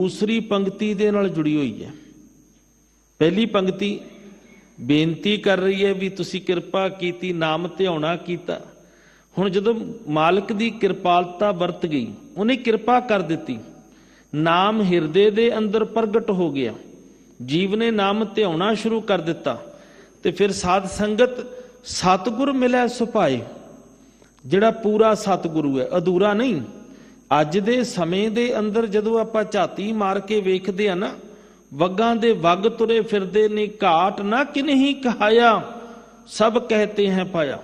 ਦੂਸਰੀ ਪੰਕਤੀ ਦੇ ਨਾਲ ਜੁੜੀ ਹੋਈ ਹੈ। ਪਹਿਲੀ ਪੰਕਤੀ, ਬੇਨਤੀ ਕਰ ਰਹੀ ਹੈ ਵੀ ਤੁਸੀਂ ਕਿਰਪਾ ਕੀਤੀ, ਨਾਮ ਧਿਆਉਣਾ ਕੀਤਾ। ਹੁਣ ਜਦੋਂ ਮਾਲਕ ਦੀ ਕਿਰਪਾਲਤਾ ਵਰਤ ਗਈ, ਉਹਨੇ ਕਿਰਪਾ ਕਰ ਦਿੱਤੀ। ਨਾਮ ਹਿਰਦੇ ਦੇ ਅੰਦਰ ਪ੍ਰਗਟ ਹੋ ਗਿਆ। ਜੀਵ ਨੇ ਨਾਮ ਧਿਆਉਣਾ ਸ਼ੁਰੂ ਕਰ ਦਿੱਤਾ ਤੇ ਫਿਰ ਸਾਧ ਸੰਗਤ ਸਤਿਗੁਰ ਮਿਲਿਆ ਸੁਭਾਏ ਜਿਹੜਾ ਪੂਰਾ ਸਤਿਗੁਰੂ ਹੈ, ਅਧੂਰਾ ਨਹੀਂ। ਅੱਜ ਦੇ ਸਮੇਂ ਦੇ ਅੰਦਰ ਜਦੋਂ ਆਪਾਂ ਝਾਤੀ ਮਾਰ ਕੇ ਵੇਖਦੇ ਆ ਨਾ, ਵੱਗਾਂ ਦੇ ਵੱਗ ਤੁਰੇ ਫਿਰਦੇ ਨੇ ਘਾਟ ਨਾ ਕਿਨਹੀ ਕਹਾਇਆ, ਸਭ ਕਹਤੇ ਹੈ ਪਾਇਆ।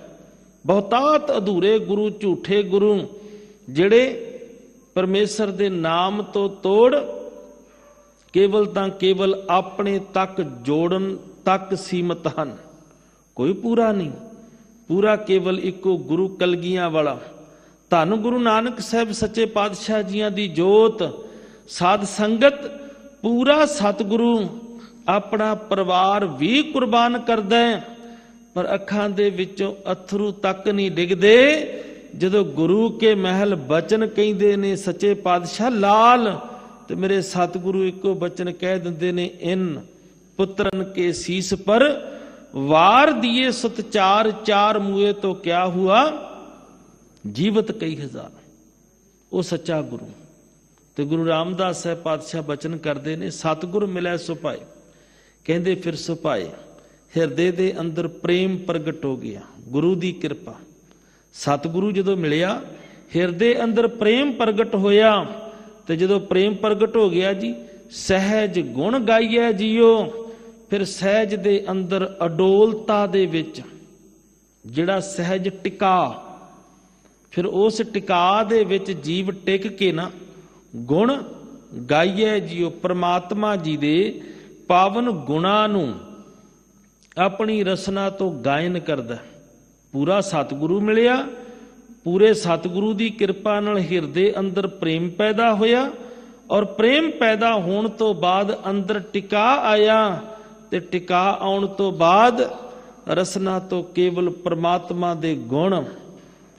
ਬਹੁਤਾਤ ਅਧੂਰੇ ਗੁਰੂ, ਝੂਠੇ ਗੁਰੂ, ਜਿਹੜੇ ਪਰਮੇਸ਼ਰ ਦੇ ਨਾਮ ਤੋਂ ਤੋੜ, ਕੇਵਲ ਤਾਂ ਕੇਵਲ ਆਪਣੇ ਤੱਕ ਜੋੜਨ ਤੱਕ ਸੀਮਤ ਹਨ। ਕੋਈ ਪੂਰਾ ਨਹੀਂ। ਪੂਰਾ ਕੇਵਲ ਇੱਕੋ ਗੁਰੂ ਕਲਗੀਆਂ ਵਾਲਾ। ਧੰਨ ਗੁਰੂ ਨਾਨਕ ਸਾਹਿਬ ਸੱਚੇ ਪਾਤਸ਼ਾਹ ਜੀਆਂ ਦੀ ਜੋਤ, ਸਾਧ ਸੰਗਤ, ਪੂਰਾ ਸਤਿਗੁਰੂ, ਆਪਣਾ ਪਰਿਵਾਰ ਵੀ ਕੁਰਬਾਨ ਕਰਦਾ ਹੈ। ਪਰ ਅੱਖਾਂ ਦੇ ਵਿੱਚੋਂ ਅਥਰੂ ਤੱਕ ਨਹੀਂ ਡਿੱਗਦੇ। ਜਦੋਂ ਗੁਰੂ ਕੇ ਮਹਿਲ ਬਚਨ ਕਹਿੰਦੇ ਨੇ, ਸੱਚੇ ਪਾਤਸ਼ਾਹ ਲਾਲ ਤੇ ਮੇਰੇ ਸਤਿਗੁਰੂ ਇੱਕੋ ਬਚਨ ਕਹਿ ਦਿੰਦੇ ਨੇ, ਇਨ ਪੁੱਤਰਨ ਕੇ ਸੀਸ ਪਰ ਵਾਰ ਦਿਏ ਸਤਚਾਰ ਚਾਰ ਚਾਰ ਮੂਏ ਤੋਂ ਕਿਆ ਹੁਆ? ਜੀਵਤ ਕਈ ਹਜ਼ਾਰ। ਉਹ ਸੱਚਾ ਗੁਰੂ। ਤੇ ਗੁਰੂ ਰਾਮਦਾਸ ਸਾਹਿਬ ਪਾਤਸ਼ਾਹ ਬਚਨ ਕਰਦੇ ਨੇ, ਸਤਿਗੁਰ ਮਿਲੈ ਸੁਪਾਏ ਕਹਿੰਦੇ ਫਿਰ ਸੁਪਾਏ ਹਿਰਦੇ ਦੇ ਅੰਦਰ ਪ੍ਰੇਮ ਪ੍ਰਗਟ ਹੋ ਗਿਆ, ਗੁਰੂ ਦੀ ਕਿਰਪਾ। ਸਤਿਗੁਰੂ ਜਦੋਂ ਮਿਲਿਆ, ਹਿਰਦੇ ਅੰਦਰ ਪ੍ਰੇਮ ਪ੍ਰਗਟ ਹੋਇਆ। ਤੇ ਜਦੋਂ ਪ੍ਰੇਮ ਪ੍ਰਗਟ ਹੋ ਗਿਆ ਜੀ, ਸਹਿਜ ਗੁਣ ਗਾਈਐ ਜੀਓ। ਫਿਰ ਸਹਿਜ ਦੇ ਅੰਦਰ ਅਡੋਲਤਾ ਦੇ ਵਿੱਚ, ਜਿਹੜਾ ਸਹਿਜ ਟਿਕਾ ਫਿਰ ਉਸ ਟਿਕਾ ਦੇ ਵਿੱਚ ਜੀਵ ਟਿਕ ਕੇ ਨਾ ਗੁਣ ਗਾਈਐ ਜੀਓ ਪ੍ਰਮਾਤਮਾ ਜੀ ਦੇ ਪਾਵਨ ਗੁਣਾ ਨੂੰ ਆਪਣੀ ਰਸਨਾ ਤੋਂ ਗਾਇਨ ਕਰਦਾ। ਪੂਰਾ ਸਤਿਗੁਰੂ ਮਿਲਿਆ, ਪੂਰੇ ਸਤਿਗੁਰੂ ਦੀ ਕਿਰਪਾ ਨਾਲ ਹਿਰਦੇ ਅੰਦਰ ਪ੍ਰੇਮ ਪੈਦਾ ਹੋਇਆ ਔਰ ਪ੍ਰੇਮ ਪੈਦਾ ਹੋਣ ਤੋਂ ਬਾਅਦ ਅੰਦਰ ਟਿਕਾ ਆਇਆ ਤੇ ਟਿਕਾ ਆਉਣ ਤੋਂ ਬਾਅਦ ਰਸਨਾ ਤੋਂ ਕੇਵਲ ਪ੍ਰਮਾਤਮਾ ਦੇ ਗੁਣ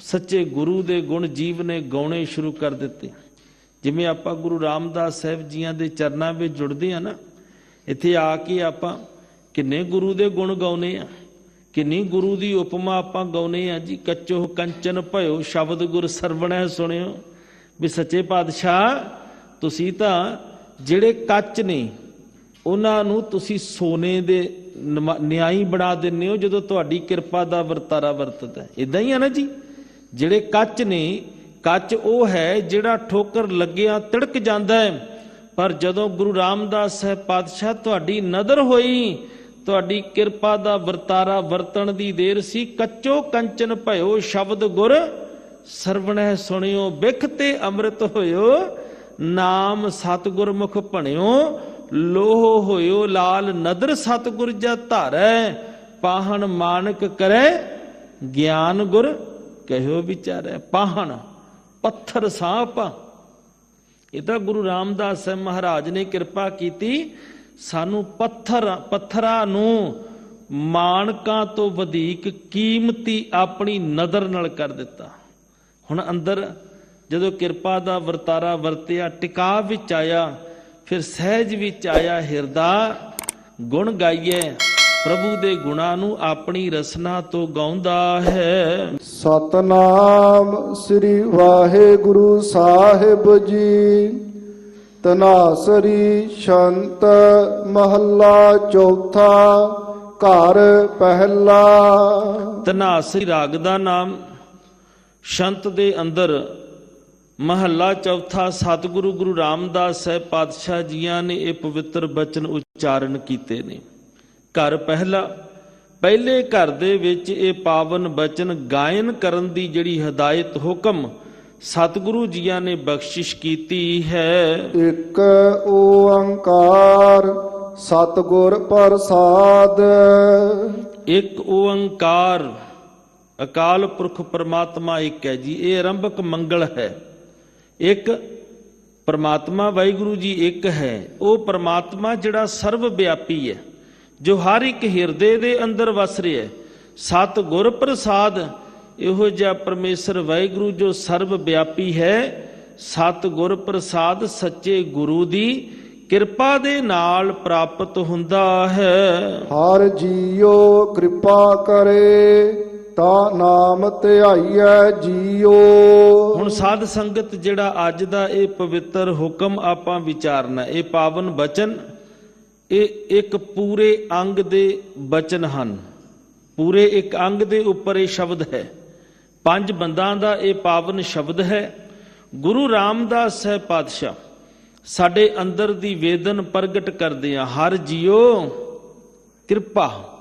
ਸੱਚੇ ਗੁਰੂ ਦੇ ਗੁਣ ਜੀਵ ਨੇ ਗਾਉਣੇ ਸ਼ੁਰੂ ਕਰ ਦਿੱਤੇ। ਜਿਵੇਂ ਆਪਾਂ ਗੁਰੂ ਰਾਮਦਾਸ ਸਾਹਿਬ ਜੀਆਂ ਦੇ ਚਰਨਾਂ ਵਿੱਚ ਜੁੜਦੇ ਆ ਨਾ, ਇੱਥੇ ਆ ਕੇ ਆਪਾਂ ਕਿੰਨੇ ਗੁਰੂ ਦੇ ਗੁਣ ਗਾਉਨੇ ਆ, ਕਿੰਨੀ ਗੁਰੂ ਦੀ ਉਪਮਾ ਆਪਾਂ ਗਾਉਨੇ ਆ ਜੀ। ਕੱਚੋ ਕੰਚਨ ਭਇਓ, ਸ਼ਬਦ ਗੁਰ ਸਰਵਣੈ ਸੁਣਿਓ। ਵੀ ਸੱਚੇ ਪਾਤਸ਼ਾਹ, ਤੁਸੀਂ ਤਾਂ ਜਿਹੜੇ ਕੱਚ ਨੇ, ਉਹਨਾਂ ਨੂੰ ਤੁਸੀਂ ਸੋਨੇ ਦੇ ਨਮਾ- ਨਿਆਈ ਬਣਾ ਦਿੰਦੇ ਹੋ ਜਦੋਂ ਤੁਹਾਡੀ ਕਿਰਪਾ ਦਾ ਵਰਤਾਰਾ ਵਰਤਦਾ ਹੈ। ਇਦਾਂ ਹੀ ਆ ਨਾ ਜੀ? ਜਿਹੜੇ ਕੱਚ ਨੇ, ਕੱਚ ਉਹ ਹੈ ਜਿਹੜਾ ਠੋਕਰ ਲੱਗਿਆ ਤਿੜਕ ਜਾਂਦਾ ਹੈ। ਪਰ ਜਦੋਂ ਗੁਰੂ ਰਾਮਦਾਸ ਸਾਹਿਬ ਪਾਤਸ਼ਾਹ ਤੁਹਾਡੀ ਨਦਰ ਹੋਈ, ਤੁਹਾਡੀ ਕਿਰਪਾ ਦਾ ਵਰਤਾਰਾ ਵਰਤਣ ਦੀ ਦੇਰ ਸੀ, ਕੱਚੋ ਕੰਚਨ ਭਇਓ ਸ਼ਬਦ ਗੁਰ ਸਰਵਣੈ ਸੁਣਿਓ, ਬਿਖ ਤੇ ਅੰਮ੍ਰਿਤ ਹੋਇਓ, ਨਾਮ ਸਤਿਗੁਰ ਮੁਖ ਭਣਿਓ, ਲੋਹ ਹੋਇਓ, ਲਾਲ ਨਦਰ ਸਤਿਗੁਰ ਜਾ ਧਾਰੈ, ਪਾਹਣ ਮਾਨਕ ਕਰੈ, ਗਿਆਨ ਗੁਰ ਕਹਿਓ ਵਿਚਾਰੈ, ਪਾਹਣ, ਪੱਥਰ ਸਾਪ। ਇਹ ਤਾਂ ਗੁਰੂ ਰਾਮਦਾਸ ਸਾਹਿਬ ਮਹਾਰਾਜ ਨੇ ਕਿਰਪਾ ਕੀਤੀ, ਸਾਨੂੰ ਪੱਥਰ, ਪੱਥਰਾਂ ਨੂੰ ਮਾਨਕਾਂ ਤੋਂ ਵਧੇਕ ਕੀਮਤੀ ਆਪਣੀ ਨਜ਼ਰ ਨਾਲ ਕਰ ਦਿੱਤਾ। ਹੁਣ ਅੰਦਰ ਜਦੋਂ ਕਿਰਪਾ ਦਾ ਵਰਤਾਰਾ ਵਰਤਿਆ, ਟਿਕਾ ਵਿੱਚ ਆਇਆ, ਫਿਰ ਸਹਿਜ ਵਿੱਚ ਆਇਆ, ਹਿਰਦਾ ਗੁਣ ਗਾਈਏ ਪ੍ਰਭੂ ਦੇ ਗੁਣਾਂ ਨੂੰ ਆਪਣੀ ਰਸਨਾ ਤੋਂ ਗਾਉਂਦਾ ਹੈ। ਸਤਨਾਮ ਸ੍ਰੀ ਵਾਹਿਗੁਰੂ ਸਾਹਿਬ ਜੀ। ਤਨਾਸਰੀ ਸ਼ੰਤ ਮਹੱਲਾ ਚੌਥਾ, ਘਰ ਪਹਿਲਾ। ਧਨਾਸਰੀ ਰਾਗ ਦਾ ਨਾਮ ਸ਼ੰਤ ਦੇ ਅੰਦਰ ਮਹੱਲਾ ਚੌਥਾ ਸਤਿਗੁਰੂ ਗੁਰੂ ਰਾਮਦਾਸ ਸਾਹਿਬ ਪਾਤਸ਼ਾਹ ਜੀਆਂ ਨੇ ਇਹ ਪਵਿੱਤਰ ਬਚਨ ਉਚਾਰਨ ਕੀਤੇ ਨੇ। ਘਰ ਪਹਿਲਾ ਪਹਿਲੇ ਘਰ ਦੇ ਵਿੱਚ ਇਹ ਪਾਵਨ ਬਚਨ ਗਾਇਨ ਕਰਨ ਦੀ ਜਿਹੜੀ ਹਦਾਇਤ ਹੁਕਮ ਸਤਿਗੁਰੂ ਜੀਆਂ ਨੇ ਬਖਸ਼ਿਸ਼ ਕੀਤੀ ਹੈ। ਇੱਕ ਓੰਕਾਰ ਸਤਿਗੁਰ ਪ੍ਰਸਾਦ। ਇੱਕ ਓੰਕਾਰ ਅਕਾਲ ਪੁਰਖ ਪਰਮਾਤਮਾ ਇੱਕ ਹੈ ਜੀ ਇਹ ਆਰੰਭਕ ਮੰਗਲ ਹੈ। ਇੱਕ ਪਰਮਾਤਮਾ ਵਾਹਿਗੁਰੂ ਜੀ ਇੱਕ ਹੈ ਉਹ ਪਰਮਾਤਮਾ ਜਿਹੜਾ ਸਰਵ ਵਿਆਪੀ ਹੈ। ਜੋ ਹਰ ਇੱਕ ਹਿਰਦੇ ਦੇ ਅੰਦਰ ਵਸ ਰਿਹਾ ਹੈ। ਸਤ ਗੁਰ ਪ੍ਰਸਾਦ ਇਹੋ ਜਿਹਾ ਪਰਮੇਸ਼ਰ ਵਾਹਿਗੁਰੂ ਜੋ ਸਰਵ ਵਿਆਪੀ ਹੈ। ਸਤ ਗੁਰ ਪ੍ਰਸਾਦ ਸੱਚੇ ਗੁਰੂ ਦੀ ਕਿਰਪਾ ਦੇ ਨਾਲ ਪ੍ਰਾਪਤ ਹੁੰਦਾ ਹੈ। ਹਰ ਜੀਉ ਕਿਰਪਾ ਕਰੇ ਤਾ ਨਾਮ ਧਿਆਈਐ ਜੀਉ। ਹੁਣ ਸਾਧ ਸੰਗਤ ਜਿਹੜਾ ਅੱਜ ਦਾ ਇਹ ਪਵਿੱਤਰ ਹੁਕਮ ਆਪਾਂ ਵਿਚਾਰਨਾ ਇਹ ਪਾਵਨ ਬਚਨ ਇਹ ਇੱਕ ਪੂਰੇ ਅੰਗ ਦੇ ਬਚਨ ਹਨ। ਪੂਰੇ ਇੱਕ ਅੰਗ ਦੇ ਉੱਪਰ ਇਹ ਸ਼ਬਦ ਹੈ। ਪੰਜ ਬੰਦਾਂ ਦਾ ਇਹ ਪਾਵਨ ਸ਼ਬਦ ਹੈ। ਗੁਰੂ ਰਾਮਦਾਸ ਹੈ ਪਾਤਸ਼ਾਹ ਸਾਡੇ ਅੰਦਰ ਦੀ ਵੇਦਨ ਪ੍ਰਗਟ ਕਰਦੇ ਆ, ਹਰ ਜੀਓ ਕਿਰਪਾ।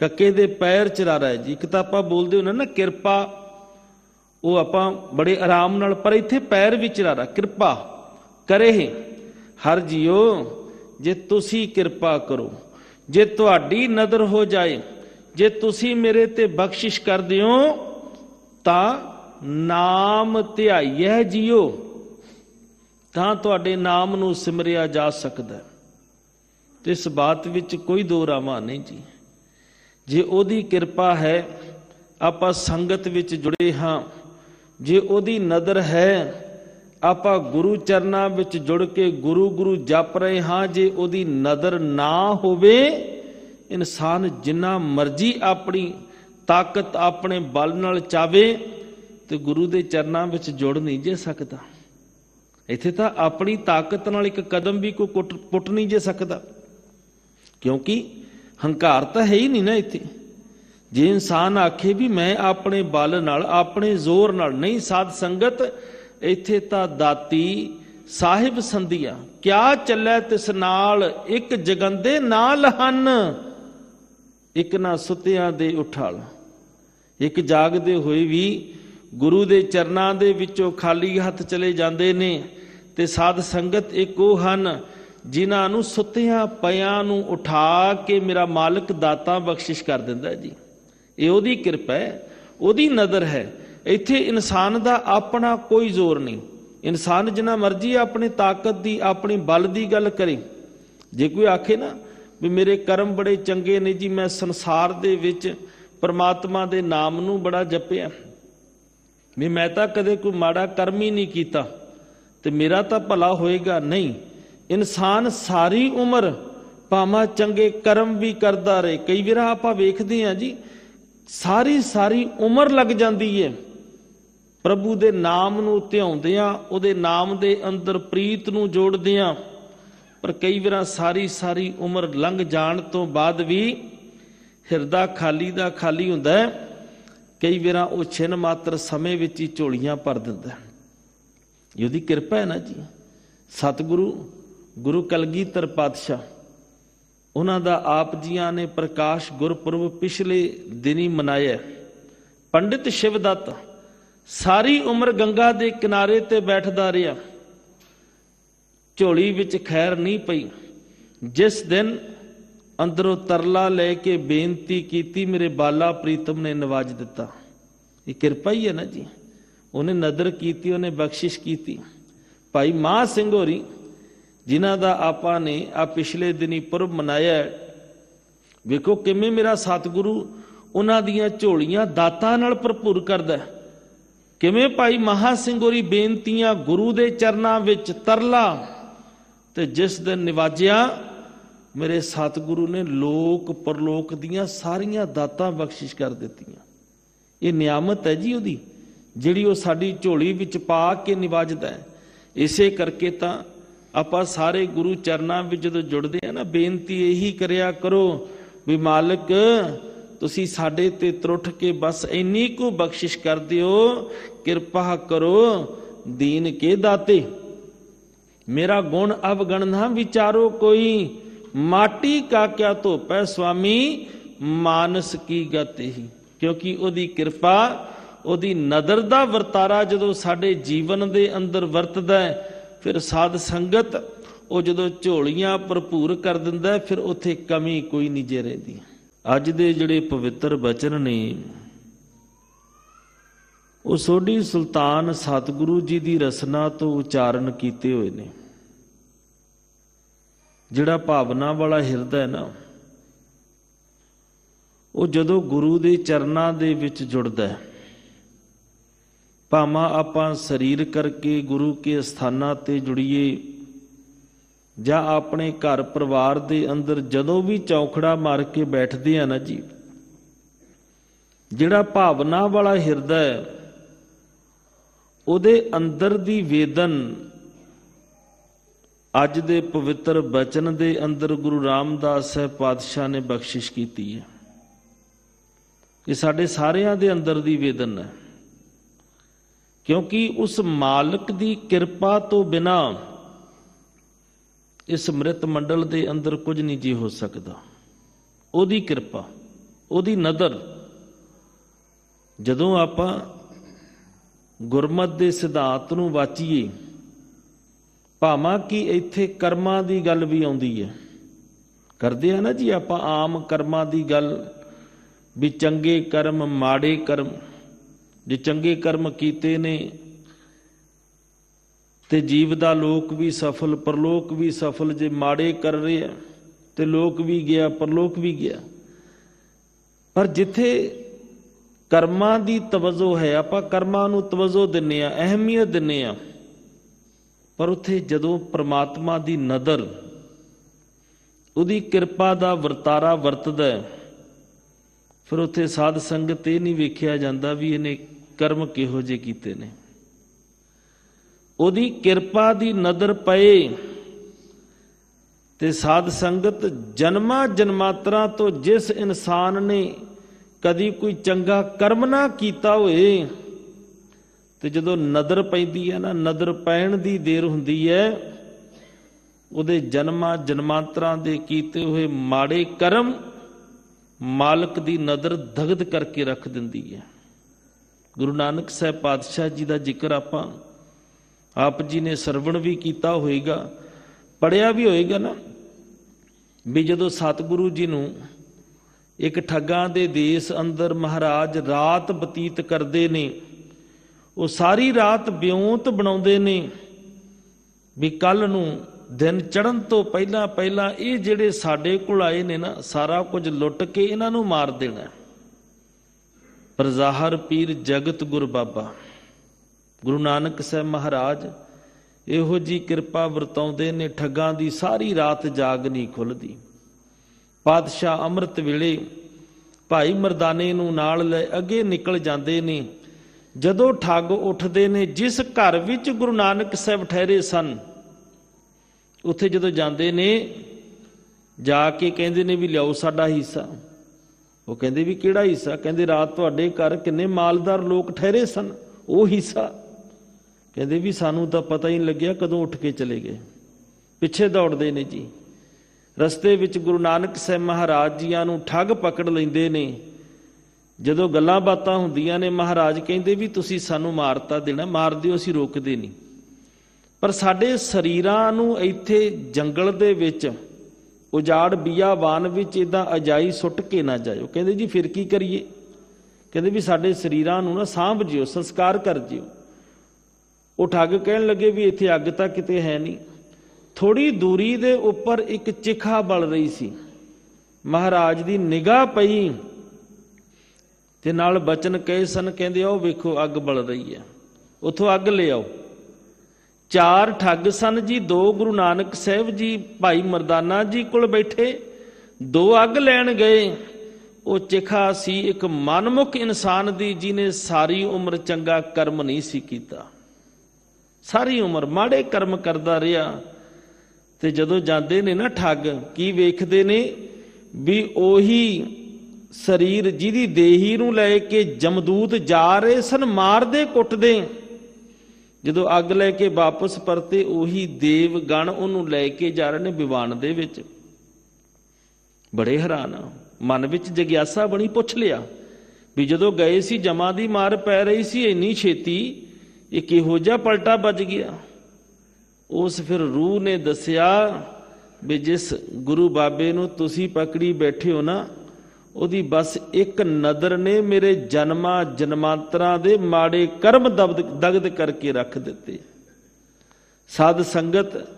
ਕੱਕੇ ਦੇ ਪੈਰ ਚਰਾਰਾ ਹੈ ਜੀ। ਇੱਕ ਤਾਂ ਆਪਾਂ ਬੋਲਦੇ ਹੁੰਦੇ ਨਾ, ਕਿਰਪਾ। ਉਹ ਆਪਾਂ ਬੜੇ ਆਰਾਮ ਨਾਲ, ਪਰ ਇੱਥੇ ਪੈਰ ਵਿੱਚ ਰਾਰਾ ਕਿਰਪਾ। ਕਰੇ ਹਰ ਜੀਓ ਜੇ ਤੁਸੀਂ ਕਿਰਪਾ ਕਰੋ, ਜੇ ਤੁਹਾਡੀ ਨਜ਼ਰ ਹੋ ਜਾਏ, ਜੇ ਤੁਸੀਂ ਮੇਰੇ ਤੇ ਬਖਸ਼ਿਸ਼ ਕਰ ਦਿਓ ਤਾਂ ਨਾਮ ਧਿਆਈਐ ਜੀਓ, ਤਾਂ ਤੁਹਾਡੇ ਨਾਮ ਨੂੰ ਸਿਮਰਿਆ ਜਾ ਸਕਦਾ ਹੈ। ਤੇ ਇਸ ਬਾਤ ਵਿੱਚ ਕੋਈ ਦੋ ਰਾਵਾਂ ਨਹੀਂ ਜੀ ਜੇ ਉਹਦੀ ਕਿਰਪਾ ਹੈ, ਆਪਾਂ ਸੰਗਤ ਵਿੱਚ ਜੁੜੇ ਹਾਂ ਜੇ ਉਹਦੀ ਨਦਰ ਹੈ ਆਪਾਂ ਗੁਰੂ ਚਰਨਾਂ ਵਿੱਚ ਜੁੜ ਕੇ ਗੁਰੂ ਗੁਰੂ ਜਪ ਰਹੇ ਹਾਂ, ਜੇ ਉਹਦੀ ਨਦਰ ਨਾ ਹੋਵੇ, ਇਨਸਾਨ ਜਿੰਨਾ ਮਰਜ਼ੀ ਆਪਣੀ ਤਾਕਤ ਆਪਣੇ ਬਲ ਨਾਲ ਚਾਵੇ ਤੇ ਗੁਰੂ ਦੇ ਚਰਨਾਂ ਵਿੱਚ ਜੁੜ ਨਹੀਂ ਜੇ ਸਕਦਾ। ਇੱਥੇ ਤਾਂ ਆਪਣੀ ਤਾਕਤ ਨਾਲ ਇੱਕ ਕਦਮ ਵੀ ਕੋਈ ਕੁੱਟ- ਪੁੱਟ ਨਹੀਂ ਜੇ ਸਕਦਾ। ਕਿਉਂਕਿ ਹੰਕਾਰ ਤਾਂ ਹੈ ਹੀ ਨਹੀਂ ਨਾ ਇੱਥੇ। ਜੇ ਇਨਸਾਨ ਆਖੇ ਵੀ ਮੈਂ ਆਪਣੇ ਬਲ ਨਾਲ, ਆਪਣੇ ਜ਼ੋਰ ਨਾਲ ਨਹੀਂ ਸਾਧ ਸੰਗਤ ਇੱਥੇ ਤਾਂ ਦਾਤੀ ਸਾਹਿਬ ਸੰਧੀਆਂ, ਕਿਆ ਚੱਲੈ ਤਿਸ ਨਾਲ, ਇੱਕ ਜਗੰਦੇ ਨਾਲ ਹਨ। ਇੱਕ ਨਾ ਸੁੱਤਿਆਂ ਦੇ ਉਠਾਲ, ਇੱਕ ਜਾਗਦੇ ਹੋਏ ਵੀ ਗੁਰੂ ਦੇ ਚਰਨਾਂ ਦੇ ਵਿੱਚੋਂ ਖਾਲੀ ਹੱਥ ਚਲੇ ਜਾਂਦੇ ਨੇ, ਤੇ ਸਾਧ ਸੰਗਤ ਇੱਕ ਉਹ ਹਨ, ਜਿਨ੍ਹਾਂ ਨੂੰ ਸੁੱਤਿਆਂ ਪਿਆਂ ਨੂੰ ਉਠਾ ਕੇ ਮੇਰਾ ਮਾਲਕ ਦਾਤਾ ਬਖਸ਼ਿਸ਼ ਕਰ ਦਿੰਦਾ ਜੀ। ਇਹ ਉਹਦੀ ਕਿਰਪਾ ਹੈ, ਉਹਦੀ ਨਜ਼ਰ ਹੈ ਇੱਥੇ ਇਨਸਾਨ ਦਾ ਆਪਣਾ ਕੋਈ ਜ਼ੋਰ ਨਹੀਂ। ਇਨਸਾਨ ਜਿੰਨਾ ਮਰਜ਼ੀ ਆਪਣੀ ਤਾਕਤ ਦੀ, ਆਪਣੀ ਬਲ ਦੀ ਗੱਲ ਕਰੇ। ਜੇ ਕੋਈ ਆਖੇ ਨਾ ਵੀ ਮੇਰੇ ਕਰਮ ਬੜੇ ਚੰਗੇ ਨੇ ਜੀ, ਮੈਂ ਸੰਸਾਰ ਦੇ ਵਿੱਚ ਪਰਮਾਤਮਾ ਦੇ ਨਾਮ ਨੂੰ ਬੜਾ ਜਪਿਆ। ਵੀ ਮੈਂ ਤਾਂ ਕਦੇ ਕੋਈ ਮਾੜਾ ਕਰਮ ਹੀ ਨਹੀਂ ਕੀਤਾ ਤੇ ਮੇਰਾ ਤਾਂ ਭਲਾ ਹੋਏਗਾ ਨਹੀਂ। ਇਨਸਾਨ ਸਾਰੀ ਉਮਰ ਭਾਵੇਂ ਚੰਗੇ ਕਰਮ ਵੀ ਕਰਦਾ ਰਹੇ। ਕਈ ਵਾਰ ਆਪਾਂ ਵੇਖਦੇ ਹਾਂ ਜੀ ਸਾਰੀ ਸਾਰੀ ਉਮਰ ਲੱਗ ਜਾਂਦੀ ਹੈ। ਪ੍ਰਭੂ ਦੇ ਨਾਮ ਨੂੰ ਧਿਆਉਂਦਿਆਂ, ਉਹਦੇ ਨਾਮ ਦੇ ਅੰਦਰ ਪ੍ਰੀਤ ਨੂੰ ਜੋੜਦਿਆਂ, ਪਰ ਕਈ ਵਾਰ ਸਾਰੀ ਸਾਰੀ ਉਮਰ ਲੰਘ ਜਾਣ ਤੋਂ ਬਾਅਦ ਵੀ ਹਿਰਦਾ ਖਾਲੀ ਦਾ ਖਾਲੀ ਹੁੰਦਾ ਹੈ, ਕਈ ਵਾਰ ਉਹ ਛਿਨ ਮਾਤਰ ਸਮੇਂ ਵਿੱਚ ਹੀ ਝੋਲੀਆਂ ਭਰ ਦਿੰਦਾ ਹੈ। ਉਹਦੀ ਕਿਰਪਾ ਹੈ ਨਾ ਜੀ। ਸਤਿਗੁਰੂ, ਗੁਰੂ ਕਲਗੀਧਰ ਪਾਤਸ਼ਾਹ, ਉਹਨਾਂ ਦਾ ਆਪ ਜੀਆਂ ਨੇ ਪ੍ਰਕਾਸ਼ ਗੁਰਪੁਰਬ ਪਿਛਲੇ ਦਿਨੀ ਮਨਾਇਆ ਪੰਡਿਤ ਸ਼ਿਵਦੱਤ ਸਾਰੀ ਉਮਰ ਗੰਗਾ ਦੇ ਕਿਨਾਰੇ ਤੇ ਬੈਠਦਾ ਰਿਹਾ। ਝੋਲੀ ਵਿੱਚ ਖੈਰ ਨਹੀਂ ਪਈ। ਜਿਸ ਦਿਨ ਅੰਦਰੋਂ ਤਰਲਾ ਲੈ ਕੇ ਬੇਨਤੀ ਕੀਤੀ, ਮੇਰੇ ਬਾਲਾ ਪ੍ਰੀਤਮ ਨੇ ਨਵਾਜ ਦਿੱਤਾ। ਇਹ ਕਿਰਪਾ ਹੀ ਹੈ ਨਾ ਜੀ। ਉਹਨੇ ਨਦਰ ਕੀਤੀ, ਉਹਨੇ ਬਖਸ਼ਿਸ਼ ਕੀਤੀ। ਭਾਈ ਮਾਹ ਸਿੰਘ ਹੋਰੀ, ਜਿਨ੍ਹਾਂ ਦਾ ਆਪਾਂ ਨੇ ਆ ਪਿਛਲੇ ਦਿਨੀ ਪੁਰਬ ਮਨਾਇਆ ਵੇਖੋ ਕਿਵੇਂ ਮੇਰਾ ਸਤਿਗੁਰੂ ਉਹਨਾਂ ਦੀਆਂ ਝੋਲੀਆਂ ਦਾਤਾਂ ਨਾਲ ਭਰਪੂਰ ਕਰਦਾ ਹੈ। ਕਿਵੇਂ ਭਾਈ ਮਹਾ ਸਿੰਘ ਹੋਰੀ ਬੇਨਤੀਆਂ ਗੁਰੂ ਦੇ ਚਰਨਾਂ ਵਿੱਚ ਤਰਲਾ ਤੇ ਜਿਸ ਦਿਨ ਨਿਵਾਜਿਆ, ਮੇਰੇ ਸਤਿਗੁਰੂ ਨੇ ਲੋਕ ਪਰਲੋਕ ਦੀਆਂ ਸਾਰੀਆਂ ਦਾਤਾਂ ਬਖਸ਼ਿਸ਼ ਕਰ ਦਿੱਤੀਆਂ। ਇਹ ਨਿਆਮਤ ਹੈ ਜੀ ਉਹਦੀ, ਜਿਹੜੀ ਉਹ ਸਾਡੀ ਝੋਲੀ ਵਿੱਚ ਪਾ ਕੇ ਨਿਵਾਜਦਾ ਹੈ। ਇਸੇ ਕਰਕੇ ਤਾਂ ਆਪਾਂ ਸਾਰੇ ਗੁਰੂ ਚਰਨਾਂ ਵਿੱਚ ਜਦੋਂ ਜੁੜਦੇ ਆ ਨਾ, ਬੇਨਤੀ ਇਹੀ ਕਰਿਆ ਕਰੋ ਵੀ ਮਾਲਕ, ਤੁਸੀਂ ਸਾਡੇ ਤੇ ਤਰੁੱਠ ਕੇ ਬਸ ਇੰਨੀ ਕੁ ਬਖਸ਼ਿਸ਼ ਕਰ ਦਿਓ ਕਿਰਪਾ ਕਰੋ, ਦੀਨ ਕੇ ਦਾਤੇ। ਮੇਰਾ ਗੁਣ ਅਵਗਣ ਨਾ ਵਿਚਾਰੋ ਕੋਈ, ਮਾਟੀ ਕਾ ਕਿਆ ਧੋਪੈ ਸੁਆਮੀ ਮਾਨਸ ਕੀ ਗਤਿ ਕਿਉਂਕਿ ਉਹਦੀ ਕਿਰਪਾ, ਉਹਦੀ ਨਦਰ ਦਾ ਵਰਤਾਰਾ ਜਦੋਂ ਸਾਡੇ ਜੀਵਨ ਦੇ ਅੰਦਰ ਵਰਤਦਾ ਫਿਰ ਸਾਧ ਸੰਗਤ ਉਹ ਜਦੋਂ ਝੋਲੀਆਂ ਭਰਪੂਰ ਕਰ ਦਿੰਦਾ ਫਿਰ ਉੱਥੇ ਕਮੀ ਕੋਈ ਨਹੀਂ ਜੇ ਰਹਿੰਦੀ। ਅੱਜ ਦੇ ਜਿਹੜੇ ਪਵਿੱਤਰ ਬਚਨ ਨੇ ਉਹ ਸੋਢੀ ਸੁਲਤਾਨ ਸਤਿਗੁਰੂ ਜੀ ਦੀ ਰਸਨਾ ਤੋਂ ਉਚਾਰਨ ਕੀਤੇ ਹੋਏ ਨੇ। ਜਿਹੜਾ ਭਾਵਨਾ ਵਾਲਾ ਹਿਰਦਾ ਹੈ ਨਾ, ਉਹ ਜਦੋਂ ਗੁਰੂ ਦੇ ਚਰਨਾਂ ਦੇ ਵਿੱਚ ਜੁੜਦਾ ਹੈ, ਭਾਵੇਂ ਆਪਾਂ ਸਰੀਰ ਕਰਕੇ ਗੁਰੂ ਕੇ ਸਥਾਨਾਂ ਤੇ ਜੁੜੀਏ ਜਾਂ ਆਪਣੇ ਘਰ ਪਰਿਵਾਰ ਦੇ ਅੰਦਰ ਜਦੋਂ ਵੀ ਚੌਖੜਾ ਮਾਰ ਕੇ ਬੈਠਦੇ ਆ ਨਾ ਜੀ, ਜਿਹੜਾ ਭਾਵਨਾ ਵਾਲਾ ਹਿਰਦਾ ਹੈ ਉਹਦੇ ਅੰਦਰ ਦੀ ਵੇਦਨ ਅੱਜ ਦੇ ਪਵਿੱਤਰ ਬਚਨ ਦੇ ਅੰਦਰ ਗੁਰੂ ਰਾਮਦਾਸ ਸਾਹਿਬ ਪਾਤਸ਼ਾਹ ਨੇ ਬਖਸ਼ਿਸ਼ ਕੀਤੀ ਹੈ। ਕਿ ਸਾਡੇ ਸਾਰਿਆਂ ਦੇ ਅੰਦਰ ਦੀ ਵੇਦਨ ਹੈ। ਕਿਉਂਕਿ ਉਸ ਮਾਲਕ ਦੀ ਕਿਰਪਾ ਤੋਂ ਬਿਨਾ ਇਸ ਮ੍ਰਿਤ ਮੰਡਲ ਦੇ ਅੰਦਰ ਕੁਝ ਨਹੀਂ ਜੀ ਹੋ ਸਕਦਾ। ਉਹਦੀ ਕਿਰਪਾ, ਉਹਦੀ ਨਦਰ ਜਦੋਂ ਆਪਾਂ ਗੁਰਮਤ ਦੇ ਸਿਧਾਂਤ ਨੂੰ ਵਾਚੀਏ, ਭਾਵਾਂ ਕਿ ਇੱਥੇ ਕਰਮਾਂ ਦੀ ਗੱਲ ਵੀ ਆਉਂਦੀ ਹੈ। ਕਰਦੇ ਆ ਨਾ ਜੀ ਆਪਾਂ ਆਮ ਕਰਮਾਂ ਦੀ ਗੱਲ, ਵੀ ਚੰਗੇ ਕਰਮ, ਮਾੜੇ ਕਰਮ, ਜੇ ਚੰਗੇ ਕਰਮ ਕੀਤੇ ਨੇ, ਤੇ ਜੀਵ ਦਾ ਲੋਕ ਵੀ ਸਫਲ, ਪਰਲੋਕ ਵੀ ਸਫਲ, ਜੇ ਮਾੜੇ ਕਰ ਰਹੇ ਆ, ਤੇ ਲੋਕ ਵੀ ਗਿਆ, ਪਰਲੋਕ ਵੀ ਗਿਆ। ਪਰ ਜਿੱਥੇ ਕਰਮਾਂ ਦੀ ਤਵੱਜੋ ਹੈ, ਆਪਾਂ ਕਰਮਾਂ ਨੂੰ ਤਵੱਜੋ ਦਿੰਨੇ ਆ, ਅਹਿਮੀਅਤ ਦਿੰਨੇ ਆ। ਪਰ ਉੱਥੇ ਜਦੋਂ ਪ੍ਰਮਾਤਮਾ ਦੀ ਨਦਰ, ਉਹਦੀ ਕਿਰਪਾ ਦਾ ਵਰਤਾਰਾ ਵਰਤਦਾ ਫਿਰ ਉੱਥੇ ਸਾਧ ਸੰਗਤ ਇਹ ਨਹੀਂ ਵੇਖਿਆ ਜਾਂਦਾ ਵੀ ਇਹਨੇ ਕਰਮ ਕਿਹੋ ਜਿਹੇ ਕੀਤੇ ਨੇ। ਉਹਦੀ ਕਿਰਪਾ ਦੀ ਨਦਰ ਪਏ ਤੇ ਸਾਧ ਸੰਗਤ ਜਨਮਾਂ ਜਨਮਾਤਰਾਂ ਤੋਂ ਜਿਸ ਇਨਸਾਨ ਨੇ ਕਦੀ ਕੋਈ ਚੰਗਾ ਕਰਮ ਨਾ ਕੀਤਾ ਹੋਏ, ਤੇ ਜਦੋਂ ਨਦਰ ਪੈਂਦੀ ਹੈ ਨਾ, ਨਦਰ ਪੈਣ ਦੀ ਦੇਰ ਹੁੰਦੀ ਹੈ, ਉਹਦੇ ਜਨਮਾਂ ਜਨਮਾਂਤਰਾਂ ਦੇ ਕੀਤੇ ਹੋਏ ਮਾੜੇ ਕਰਮ ਮਾਲਕ ਦੀ ਨਦਰ ਦਗਦ ਕਰਕੇ ਰੱਖ ਦਿੰਦੀ ਹੈ। ਗੁਰੂ ਨਾਨਕ ਸਾਹਿਬ ਪਾਤਸ਼ਾਹ ਜੀ ਦਾ ਜ਼ਿਕਰ ਆਪਾਂ ਆਪ ਜੀ ਨੇ ਸਰਵਣ ਵੀ ਕੀਤਾ ਹੋਏਗਾ ਪੜਿਆ ਵੀ ਹੋਏਗਾ ਨਾ, ਵੀ ਜਦੋਂ ਸਤਿਗੁਰੂ ਜੀ ਨੂੰ ਇੱਕ ਠੱਗਾਂ ਦੇ ਦੇਸ਼ ਅੰਦਰ ਮਹਾਰਾਜ ਰਾਤ ਬਤੀਤ ਕਰਦੇ ਨੇ। ਉਹ ਸਾਰੀ ਰਾਤ ਬਿਉਂਤ ਬਣਾਉਂਦੇ ਨੇ ਵੀ ਕੱਲ ਨੂੰ ਦਿਨ ਚੜਨ ਤੋਂ ਪਹਿਲਾਂ ਪਹਿਲਾਂ ਇਹ ਜਿਹੜੇ ਸਾਡੇ ਕੋਲ ਆਏ ਨੇ ਨਾ, ਸਾਰਾ ਕੁਝ ਲੁੱਟ ਕੇ ਇਹਨਾਂ ਨੂੰ ਮਾਰ ਦੇਣਾ। ਪਰ ਜ਼ਾਹਰ ਪੀਰ ਜਗਤ ਗੁਰ ਬਾਬਾ, ਗੁਰੂ ਨਾਨਕ ਸਾਹਿਬ ਮਹਾਰਾਜ ਇਹੋ ਜੀ ਕਿਰਪਾ ਵਰਤਾਉਂਦੇ ਨੇ, ਠੱਗਾਂ ਦੀ ਸਾਰੀ ਰਾਤ ਜਾਗ ਨਹੀਂ ਖੁੱਲਦੀ। ਪਾਤਸ਼ਾਹ ਅੰਮ੍ਰਿਤ ਵੇਲੇ ਭਾਈ ਮਰਦਾਨੇ ਨੂੰ ਨਾਲ ਲੈ ਅੱਗੇ ਨਿਕਲ ਜਾਂਦੇ ਨੇ। ਜਦੋਂ ਠੱਗ ਉੱਠਦੇ ਨੇ, ਜਿਸ ਘਰ ਵਿੱਚ ਗੁਰੂ ਨਾਨਕ ਸਾਹਿਬ ਠਹਿਰੇ ਸਨ, ਉੱਥੇ ਜਦੋਂ ਜਾਂਦੇ ਨੇ, ਜਾ ਕੇ ਕਹਿੰਦੇ ਨੇ ਵੀ ਲਿਆਓ ਸਾਡਾ ਹਿੱਸਾ। ਉਹ ਕਹਿੰਦੇ ਵੀ ਕਿਹੜਾ ਹਿੱਸਾ? ਕਹਿੰਦੇ ਰਾਤ ਤੁਹਾਡੇ ਘਰ ਕਿੰਨੇ ਮਾਲਦਾਰ ਲੋਕ ਠਹਿਰੇ ਸਨ, ਉਹ ਹਿੱਸਾ। ਕਹਿੰਦੇ ਵੀ ਸਾਨੂੰ ਤਾਂ ਪਤਾ ਹੀ ਨਹੀਂ ਲੱਗਿਆ ਕਦੋਂ ਉੱਠ ਕੇ ਚਲੇ ਗਏ। ਪਿੱਛੇ ਦੌੜਦੇ ਨੇ ਜੀ। ਰਸਤੇ ਵਿੱਚ ਗੁਰੂ ਨਾਨਕ ਸਾਹਿਬ ਮਹਾਰਾਜ ਜੀਆਂ ਨੂੰ ਠੱਗ ਪਕੜ ਲੈਂਦੇ ਨੇ। ਜਦੋਂ ਗੱਲਾਂ ਬਾਤਾਂ ਹੁੰਦੀਆਂ ਨੇ, ਮਹਾਰਾਜ ਕਹਿੰਦੇ ਵੀ ਤੁਸੀਂ ਸਾਨੂੰ ਮਾਰਤਾ ਦੇਣਾ, ਮਾਰ ਦਿਓ, ਅਸੀਂ ਰੋਕਦੇ ਨਹੀਂ। ਪਰ ਸਾਡੇ ਸਰੀਰਾਂ ਨੂੰ ਇੱਥੇ ਜੰਗਲ ਦੇ ਵਿੱਚ ਉਜਾੜ ਬਿਆਵਾਨ ਵਿੱਚ ਇਦਾਂ ਅਜਾਈ ਸੁੱਟ ਕੇ ਨਾ ਜਾਇਓ। ਕਹਿੰਦੇ ਜੀ, ਫਿਰ ਕੀ ਕਰੀਏ? ਕਹਿੰਦੇ ਵੀ ਸਾਡੇ ਸਰੀਰਾਂ ਨੂੰ ਨਾ ਸਾਂਭ ਜਿਓ, ਸੰਸਕਾਰ ਕਰ ਜਿਓ। ਉਹ ਠੱਗ ਕਹਿਣ ਲੱਗੇ ਵੀ ਇੱਥੇ ਅੱਗ ਤਾਂ ਕਿਤੇ ਹੈ ਨਹੀਂ। ਥੋੜੀ ਦੂਰੀ ਦੇ ਉੱਪਰ ਇੱਕ ਚਿਖਾ ਬਲ ਰਹੀ ਸੀ। ਮਹਾਰਾਜ ਦੀ ਨਿਗਾਹ ਪਈ ਤੇ ਨਾਲ ਬਚਨ ਕਹੇ ਸਨ, ਕਹਿੰਦੇ ਉਹ ਵੇਖੋ, ਅੱਗ ਬਲ ਰਹੀ ਹੈ। ਉਥੋਂ ਅੱਗ ਲਿਆਓ ਚਾਰ ਠੱਗ ਸਨ ਜੀ, ਦੋ ਗੁਰੂ ਨਾਨਕ ਸਾਹਿਬ ਜੀ, ਭਾਈ ਮਰਦਾਨਾ ਜੀ ਕੋਲ ਬੈਠੇ, ਦੋ ਅੱਗ ਲੈਣ ਗਏ। ਉਹ ਚਿਖਾ ਸੀ ਇੱਕ ਮਨਮੁਖ ਇਨਸਾਨ ਦੀ, ਜਿਹਨੇ ਸਾਰੀ ਉਮਰ ਚੰਗਾ ਕਰਮ ਨਹੀਂ ਸੀ ਕੀਤਾ। ਸਾਰੀ ਉਮਰ ਮਾੜੇ ਕਰਮ ਕਰਦਾ ਰਿਹਾ। ਤੇ ਜਦੋਂ ਜਾਂਦੇ ਨੇ ਨਾ ਠੱਗ, ਕੀ ਵੇਖਦੇ ਨੇ? ਵੀ ਉਹੀ ਸਰੀਰ ਜਿਹਦੀ ਦੇਹੀ ਨੂੰ ਲੈ ਕੇ ਜਮਦੂਤ ਜਾ ਰਹੇ ਸਨ, ਮਾਰਦੇ, ਕੁੱਟਦੇ। ਜਦੋਂ ਅੱਗ ਲੈ ਕੇ ਵਾਪਸ ਪਰਤੇ, ਉਹੀ ਦੇਵ ਗਣ ਉਹਨੂੰ ਲੈ ਕੇ ਜਾ ਰਹੇ ਨੇ ਵਿਵਾਨ ਦੇ ਵਿੱਚ। ਬੜੇ ਹੈਰਾਨ ਆ। ਮਨ ਵਿੱਚ ਜਗਿਆਸਾ ਬਣੀ, ਪੁੱਛ ਲਿਆ ਵੀ ਜਦੋਂ ਗਏ ਸੀ, ਜਮਾ ਦੀ ਮਾਰ ਪੈ ਰਹੀ ਸੀ, ਇੰਨੀ ਛੇਤੀ, ਇਹ ਕਿਹੋ ਜਿਹਾ ਪਲਟਾ ਵੱਜ ਗਿਆ? ਉਸ ਫਿਰ ਰੂਹ ਨੇ ਦੱਸਿਆ ਵੀ ਜਿਸ ਗੁਰੂ ਬਾਬੇ ਨੂੰ ਤੁਸੀਂ ਪਕੜੀ ਬੈਠੇ ਹੋ ਨਾ, ਉਹਦੀ ਬਸ ਇੱਕ ਨਦਰ ਨੇ ਮੇਰੇ ਜਨਮਾਂ ਜਨਮਾਂਤਰਾਂ ਦੇ ਮਾੜੇ ਕਰਮ ਦਬਦ- ਦਗਦ ਕਰਕੇ ਰੱਖ ਦਿੱਤੇ। ਸਾਧ ਸੰਗਤ,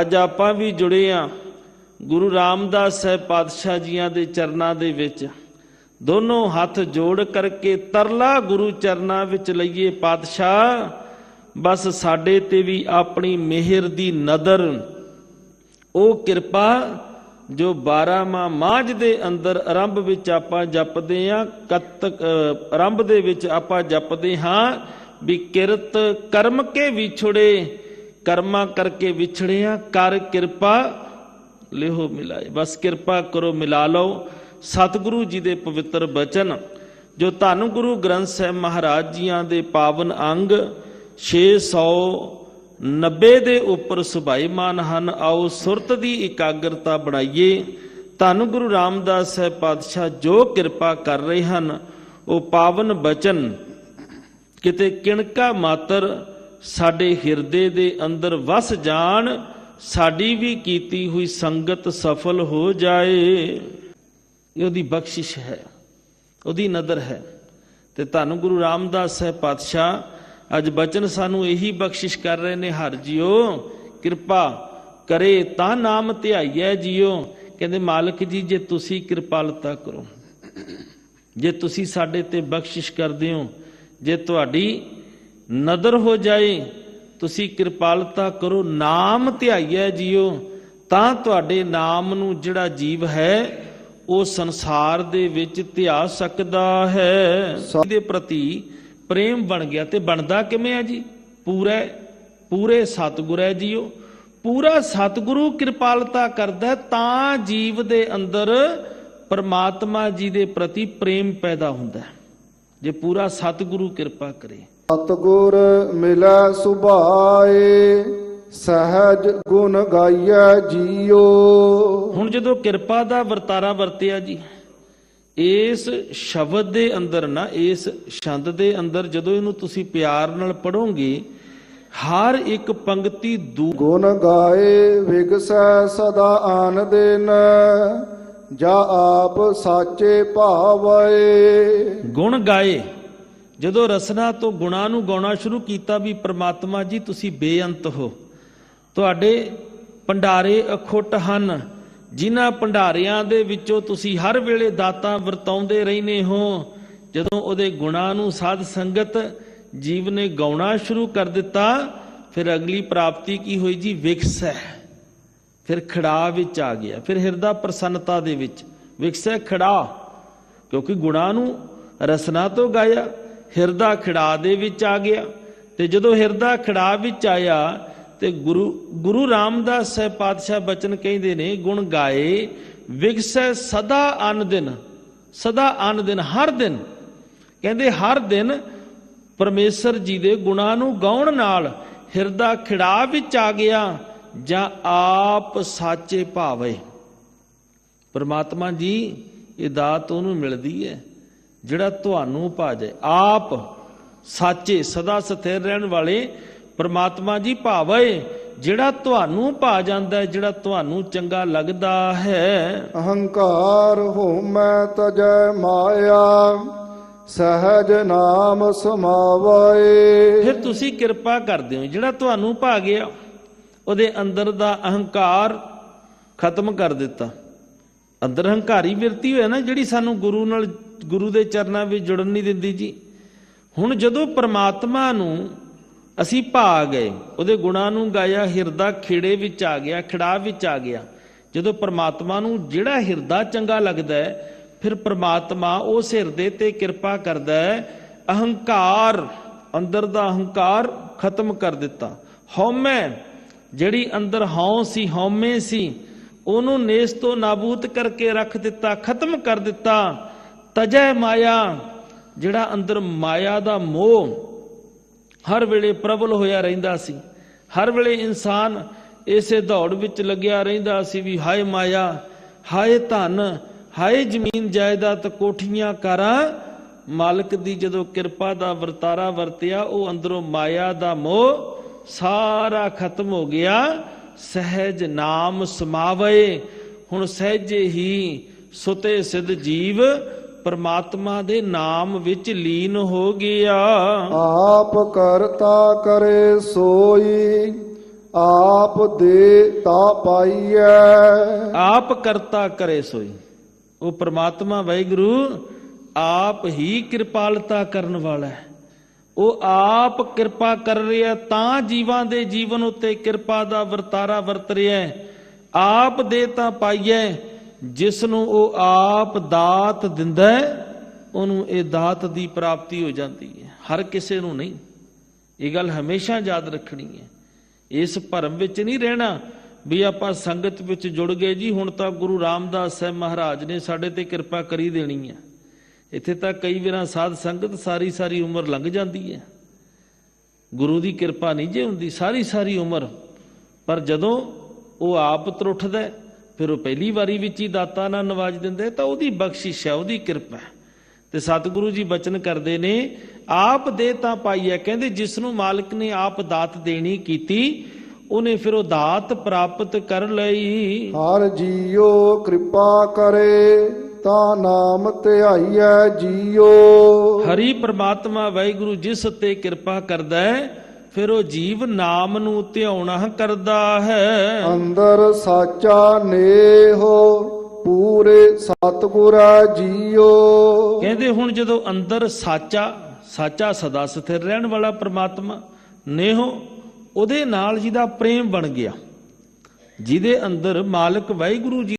ਅੱਜ ਆਪਾਂ ਵੀ ਜੁੜੇ ਆ ਗੁਰੂ ਰਾਮਦਾਸ ਸਾਹਿਬ ਪਾਤਸ਼ਾਹ ਜੀਆਂ ਦੇ ਚਰਨਾਂ ਦੇ ਵਿੱਚ। ਦੋਨੋਂ ਹੱਥ ਜੋੜ ਕਰਕੇ ਤਰਲਾ ਗੁਰੂ ਚਰਨਾਂ ਵਿੱਚ ਲਈਏ ਪਾਤਸ਼ਾਹ। ਬਸ ਸਾਡੇ ਤੇ ਵੀ ਆਪਣੀ ਮਿਹਰ ਦੀ ਨਦਰ। ਉਹ ਕਿਰਪਾ ਜੋ 12ਵਾਂ ਮਾਝ ਦੇ ਅੰਦਰ ਆਰੰਭ ਵਿੱਚ ਆਪਾਂ ਜਪਦੇ ਆ ਕਤ ਆਰੰਭ ਦੇ ਵਿੱਚ ਆਪਾਂ ਜਪਦੇ ਹਾਂ ਵੀ ਕਿਰਤ ਕਰਮ ਕੇ ਵਿਛੜੇ, ਕਰਮਾ ਕਰਕੇ ਵਿਛੜਿਆ, ਕਰ ਕਿਰਪਾ ਲਿਹੋ ਮਿਲਾਏ। ਬਸ ਕਿਰਪਾ ਕਰੋ, ਮਿਲਾ ਲਓ। ਸਤਿਗੁਰੂ ਜੀ ਦੇ ਪਵਿੱਤਰ ਬਚਨ, ਜੋ ਧੰਨ ਗੁਰੂ ਗ੍ਰੰਥ ਸਾਹਿਬ ਮਹਾਰਾਜ ਜੀਆਂ ਦੇ ਪਾਵਨ ਅੰਗ 690 ਦੇ ਉੱਪਰ ਸੁਭਾਈਮਾਨ ਹਨ। ਆਓ ਸੁਰਤ ਦੀ ਇਕਾਗਰਤਾ ਬਣਾਈਏ। ਧੰਨ ਗੁਰੂ ਰਾਮਦਾਸ ਸਾਹਿਬ ਪਾਤਸ਼ਾਹ ਜੋ ਕਿਰਪਾ ਕਰ ਰਹੇ ਹਨ, ਉਹ ਪਾਵਨ ਬਚਨ ਕਿਤੇ ਕਿਣਕਾ ਮਾਤਰ ਸਾਡੇ ਹਿਰਦੇ ਦੇ ਅੰਦਰ ਵਸ ਜਾਣ, ਸਾਡੀ ਵੀ ਕੀਤੀ ਹੋਈ ਸੰਗਤ ਸਫਲ ਹੋ ਜਾਏ। ਇਹ ਉਹਦੀ ਬਖਸ਼ਿਸ਼ ਹੈ, ਉਹਦੀ ਨਦਰ ਹੈ। ਤੇ ਤੁਹਾਨੂੰ ਗੁਰੂ ਰਾਮਦਾਸ ਸਾਹਿਬ ਪਾਤਸ਼ਾਹ ਅੱਜ ਬਚਨ ਸਾਨੂੰ ਇਹੀ ਬਖਸ਼ਿਸ਼ ਕਰ ਰਹੇ ਨੇ ਹਰ ਜੀਓ ਕਿਰਪਾ ਕਰੇ ਤਾਂ ਨਾਮ ਧਿਆਈਐ ਜੀਓ। ਕਹਿੰਦੇ ਮਾਲਕ ਜੀ ਜੇ ਤੁਸੀਂ ਕਿਰਪਾਲਤਾ ਕਰੋ ਜੇ ਤੁਸੀਂ ਸਾਡੇ ਤੇ ਬਖਸ਼ਿਸ਼ ਕਰਦੇ ਹੋ ਜੇ ਤੁਹਾਡੀ ਨਦਰ ਹੋ ਜਾਏ ਤੁਸੀਂ ਕਿਰਪਾਲਤਾ ਕਰੋ ਨਾਮ ਧਿਆਈਐ ਜੀਓ। ਤਾਂ ਤੁਹਾਡੇ ਨਾਮ ਨੂੰ ਜਿਹੜਾ ਜੀਵ ਹੈ ਉਹ ਸੰਸਾਰ ਦੇ ਵਿੱਚ ਧਿਆ ਸਕਦਾ ਹੈ। ਦੇ ਪ੍ਰਤੀ ਪ੍ਰੇਮ ਬਣ ਗਿਆ ਤੇ ਬਣਦਾ ਕਿਵੇਂ ਹੈ ਜੀ? ਪੂਰੇ ਪੂਰੇ ਸਤਿਗੁਰ ਹੈ ਜੀਓ। ਪੂਰਾ ਸਤਿਗੁਰੂ ਕਿਰਪਾਲਤਾ ਕਰਦਾ ਤਾਂ ਜੀਵ ਦੇ ਅੰਦਰ ਪਰਮਾਤਮਾ ਜੀ ਦੇ ਪ੍ਰਤੀ ਪ੍ਰੇਮ ਪੈਦਾ ਹੁੰਦਾ ਜੇ ਪੂਰਾ ਸਤਿਗੁਰੂ ਕਿਰਪਾ ਕਰੇ। ਸਤਗੁਰ ਮਿਲੈ ਸੁਭਾਏ ਸਹਿਜ ਗੁਣ ਗਾਈਐ ਜੀਓ। ਹੁਣ ਜਦੋਂ ਕਿਰਪਾ ਦਾ ਵਰਤਾਰਾ ਵਰਤਿਆ ਜੀ ਇਸ ਸ਼ਬਦ ਦੇ ਅੰਦਰ ਨਾ ਇਸ ਛੰਦ ਦੇ ਅੰਦਰ ਜਦੋਂ ਇਹਨੂੰ ਤੁਸੀਂ ਪਿਆਰ ਨਾਲ ਪੜੋਗੇ ਹਰ ਇੱਕ ਪੰਕਤੀ ਦੂ ਗੁਣ ਗਾਏ ਵਿਗਸੈ ਸਦਾ ਆਨ ਦਿਨ ਜਾ ਆਪ ਸਾਚੇ ਭਾਵੈ ਗੁਣ ਗਾਏ। ਜਦੋਂ ਰਸਨਾ ਤੋਂ ਗੁਣਾਂ ਨੂੰ ਗਾਉਣਾ ਸ਼ੁਰੂ ਕੀਤਾ ਵੀ ਪ੍ਰਮਾਤਮਾ ਜੀ ਤੁਸੀਂ ਬੇਅੰਤ ਹੋ। ਤੁਹਾਡੇ ਭੰਡਾਰੇ ਅਖੁੱਟ ਹਨ। ਜਿਨ੍ਹਾਂ ਭੰਡਾਰਿਆਂ ਦੇ ਵਿੱਚੋਂ ਤੁਸੀਂ ਹਰ ਵੇਲੇ ਦਾਤਾ ਵਰਤਾਉਂਦੇ ਰਹਿੰਦੇ ਹੋ, ਜਦੋਂ ਉਹਦੇ ਗੁਣਾਂ ਨੂੰ ਸਾਧ ਸੰਗਤ ਜੀਵ ਨੇ ਗਾਉਣਾ ਸ਼ੁਰੂ ਕਰ ਦਿੱਤਾ, ਫਿਰ ਅਗਲੀ ਪ੍ਰਾਪਤੀ ਕੀ ਹੋਈ ਜੀ? ਵਿਕਸੈ। ਫਿਰ ਖੜਾ ਵਿੱਚ ਆ ਗਿਆ। ਫਿਰ ਹਿਰਦਾ ਪ੍ਰਸੰਨਤਾ ਦੇ ਵਿੱਚ ਵਿਕਸ ਹੈ ਖੜਾ, ਕਿਉਂਕਿ ਗੁਣਾਂ ਨੂੰ ਰਸਨਾ ਤੋਂ ਗਾਇਆ, ਹਿਰਦਾ ਖੜਾ ਦੇ ਵਿੱਚ ਆ ਗਿਆ। ਤੇ ਜਦੋਂ ਹਿਰਦਾ ਖੜਾ ਵਿੱਚ ਆਇਆ ਤੇ ਗੁਰੂ ਗੁਰੂ ਰਾਮਦਾਸ ਸਾਹਿਬ ਪਾਤਸ਼ਾਹ ਬਚਨ ਕਹਿੰਦੇ ਨੇ, ਗੁਣ ਗਾਏ ਵਿਗਸੈ ਸਦਾ ਅਨ ਦਿਨ, ਸਦਾ ਅਨ ਦਿਨ, ਹਰ ਦਿਨ। ਕਹਿੰਦੇ ਹਰ ਦਿਨ ਪਰਮੇਸ਼ਰ ਜੀ ਦੇ ਗੁਣਾਂ ਨੂੰ ਗਾਉਣ ਨਾਲ ਹਿਰਦਾ ਖਿੜਾ ਵਿੱਚ ਆ ਗਿਆ, ਜਾਂ ਆਪ ਸਾਚੇ ਭਾਵੇ। ਪਰਮਾਤਮਾ ਜੀ, ਇਹ ਦਾਤ ਉਹਨੂੰ ਮਿਲਦੀ ਹੈ, ਜਿਹੜਾ ਤੁਹਾਨੂੰ ਭਾਜੇ ਆਪ ਸਾਚੇ, ਸਦਾ ਸਥਿਰ ਰਹਿਣ ਵਾਲੇ ਪਰਮਾਤਮਾ ਜੀ ਭਾਵੇ ਜਿਹੜਾ ਤੁਹਾਨੂੰ ਭਾ ਜਾਂਦਾ ਹੈ ਜਿਹੜਾ ਤੁਹਾਨੂੰ ਚੰਗਾ ਲੱਗਦਾ ਹੈ। ਅਹੰਕਾਰ ਹੋਮੈ ਤਜੈ ਮਾਇਆ ਸਹਿਜ ਨਾਮ ਸਮਾਵੈ। ਫਿਰ ਤੁਸੀਂ ਕਿਰਪਾ ਕਰਦੇ ਹੋ ਜਿਹੜਾ ਤੁਹਾਨੂੰ ਭਾ ਗਿਆ ਉਹਦੇ ਅੰਦਰ ਦਾ ਅਹੰਕਾਰ ਖਤਮ ਕਰ ਦਿੱਤਾ। ਅੰਦਰ ਹੰਕਾਰੀ ਵਿਰਤੀ ਹੋਇਆ ਨਾ ਜਿਹੜੀ ਸਾਨੂੰ ਗੁਰੂ ਨਾਲ ਗੁਰੂ ਦੇ ਚਰਨਾਂ ਵਿੱਚ ਜੁੜਨ ਨਹੀਂ ਦਿੰਦੀ ਜੀ। ਹੁਣ ਜਦੋਂ ਪ੍ਰਮਾਤਮਾ ਨੂੰ ਅਸੀਂ ਭਾ ਗਏ। ਉਹਦੇ ਗੁਣਾਂ ਨੂੰ ਗਾਇਆ, ਹਿਰਦਾ ਖੇੜੇ ਵਿੱਚ ਆ ਗਿਆ ਖੜਾ ਵਿੱਚ ਆ ਗਿਆ। ਜਦੋਂ ਪ੍ਰਮਾਤਮਾ ਨੂੰ ਜਿਹੜਾ ਹਿਰਦਾ ਚੰਗਾ ਲੱਗਦਾ ਹੈ, ਫਿਰ ਪ੍ਰਮਾਤਮਾ ਉਸ ਹਿਰਦੇ ਤੇ ਕਿਰਪਾ ਕਰਦਾ ਹੈ। ਅਹੰਕਾਰ, ਅੰਦਰ ਦਾ ਅਹੰਕਾਰ ਖਤਮ ਕਰ ਦਿੱਤਾ। ਹਉਮੈ, ਜਿਹੜੀ ਅੰਦਰ ਹਉ ਸੀ, ਹਉਮੈ ਸੀ, ਉਹਨੂੰ ਨੇਸ ਤੋਂ ਨਾਬੂਤ ਕਰਕੇ ਰੱਖ ਦਿੱਤਾ, ਖਤਮ ਕਰ ਦਿੱਤਾ। ਤਜੈ ਮਾਇਆ, ਜਿਹੜਾ ਅੰਦਰ ਮਾਇਆ ਦਾ ਮੋਹ ਹਰ ਵੇਲੇ ਪ੍ਰਬਲ ਹੋਇਆ ਰਹਿੰਦਾ ਸੀ। ਹਰ ਵੇਲੇ ਇਨਸਾਨ ਇਸੇ ਦੌੜ ਵਿੱਚ ਲੱਗਿਆ ਰਹਿੰਦਾ ਸੀ ਵੀ ਹਾਏ ਮਾਇਆ, ਹਾਏ ਧਨ, ਹਾਏ ਜ਼ਮੀਨ ਜਾਇਦਾਦ ਕੋਠੀਆਂ ਕਾਰਾਂ। ਮਾਲਕ ਦੀ ਜਦੋਂ ਕਿਰਪਾ ਦਾ ਵਰਤਾਰਾ ਵਰਤਿਆ, ਉਹ ਅੰਦਰੋਂ ਮਾਇਆ ਦਾ ਮੋਹ ਸਾਰਾ ਖਤਮ ਹੋ ਗਿਆ। ਸਹਿਜ ਨਾਮ ਸਮਾਵੇ। ਹੁਣ ਸਹਿਜੇ ਹੀ ਸੁਤੇ ਸਿਧ ਜੀਵ ਪਰਮਾਤਮਾ ਦੇ ਨਾਮ ਵਿੱਚ ਲੀਨ ਹੋ ਗਿਆ। ਆਪ ਕਰਤਾ ਕਰੇ ਸੋਈ ਆਪ ਦੇ ਤਾ ਪਾਈਐ। ਆਪ ਕਰਤਾ ਕਰੇ ਸੋਈ। ਉਹ ਪ੍ਰਮਾਤਮਾ ਵਾਹਿਗੁਰੂ ਆਪ ਹੀ ਕਿਰਪਾਲਤਾ ਕਰਨ ਵਾਲਾ ਹੈ। ਉਹ ਆਪ ਕਿਰਪਾ ਕਰ ਰਿਹਾ ਤਾਂ ਜੀਵਾਂ ਦੇ ਜੀਵਨ ਉੱਤੇ ਕਿਰਪਾ ਦਾ ਵਰਤਾਰਾ ਵਰਤ ਰਿਹਾ ਹੈ। ਆਪ ਦੇ ਤਾਂ ਪਾਈਐ ਜਿਸ ਨੂੰ ਉਹ ਆਪ ਦਾਤ ਦਿੰਦਾ ਹੈ ਉਹਨੂੰ ਇਹ ਦਾਤ ਦੀ ਪ੍ਰਾਪਤੀ ਹੋ ਜਾਂਦੀ ਹੈ। ਹਰ ਕਿਸੇ ਨੂੰ ਨਹੀਂ। ਇਹ ਗੱਲ ਹਮੇਸ਼ਾ ਯਾਦ ਰੱਖਣੀ ਹੈ। ਇਸ ਭਰਮ ਵਿੱਚ ਨਹੀਂ ਰਹਿਣਾ ਵੀ ਆਪਾਂ ਸੰਗਤ ਵਿੱਚ ਜੁੜ ਗਏ ਜੀ ਹੁਣ ਤਾਂ ਗੁਰੂ ਰਾਮਦਾਸ ਸਾਹਿਬ ਮਹਾਰਾਜ ਨੇ ਸਾਡੇ ਤੇ ਕਿਰਪਾ ਕਰੀ ਦੇਣੀ ਹੈ। ਇੱਥੇ ਤਾਂ ਕਈ ਵਾਰਾਂ ਸਾਧ ਸੰਗਤ ਸਾਰੀ ਸਾਰੀ ਉਮਰ ਲੰਘ ਜਾਂਦੀ ਹੈ। ਗੁਰੂ ਦੀ ਕਿਰਪਾ ਨਹੀਂ ਜੇ ਹੁੰਦੀ ਸਾਰੀ ਸਾਰੀ ਉਮਰ। ਪਰ ਜਦੋਂ ਉਹ ਆਪ ਤਰੁੱਠਦਾ ਹੈ, ਫਿਰ ਉਹ ਪਹਿਲੀ ਵਾਰੀ ਵਿੱਚ ਹੀ ਦਾਤਾ ਨਾਲ ਨਵਾਜ ਦਿੰਦਾ ਤਾਂ ਉਹਦੀ ਬਖਸ਼ਿਸ਼ ਹੈ ਉਹਦੀ ਕਿਰਪਾ ਹੈ। ਤੇ ਸਤਿਗੁਰੂ ਜੀ ਬਚਨ ਕਰਦੇ ਨੇ ਆਪ ਦੇ ਤਾਂ ਪਾਈ ਹੈ ਕਹਿੰਦੇ ਜਿਸ ਨੂੰ ਮਾਲਕ ਨੇ ਆਪ ਦਾਤ ਦੇਣੀ ਕੀਤੀ ਉਹਨੇ ਫਿਰ ਉਹ ਦਾਤ ਪ੍ਰਾਪਤ ਕਰ ਲਈ। ਹਰ ਜੀਓ ਕਿਰਪਾ ਕਰੇ ਤਾਂ ਨਾਮ ਧਿਆਈਐ ਜੀਓ। ਹਰੀ ਪ੍ਰਮਾਤਮਾ ਵਾਹਿਗੁਰੂ ਜਿਸ ਉੱਤੇ ਕਿਰਪਾ ਕਰਦਾ ਹੈ ਫਿਰ ਉਹ ਜੀਵ ਨਾਮ ਨੂੰ ਧਿਆਉਣਾ ਕਰਦਾ ਹੈ। ਅੰਦਰ ਸਾਚਾ ਨੇਹੋ ਪੂਰੇ ਸਤਿਗੁਰਾ ਜੀਓ। ਕਹਿੰਦੇ ਹੁਣ ਜਦੋਂ ਅੰਦਰ ਸਾਚਾ ਸਾਚਾ ਸਦਾ ਸਥਿਰ ਰਹਿਣ ਵਾਲਾ ਪ੍ਰਮਾਤਮਾ ਨੇਹੋ ਉਹਦੇ ਨਾਲ ਜਿਹਦਾ ਪ੍ਰੇਮ ਬਣ ਗਿਆ ਜਿਹਦੇ ਅੰਦਰ ਮਾਲਕ ਵਾਹਿਗੁਰੂ ਜੀ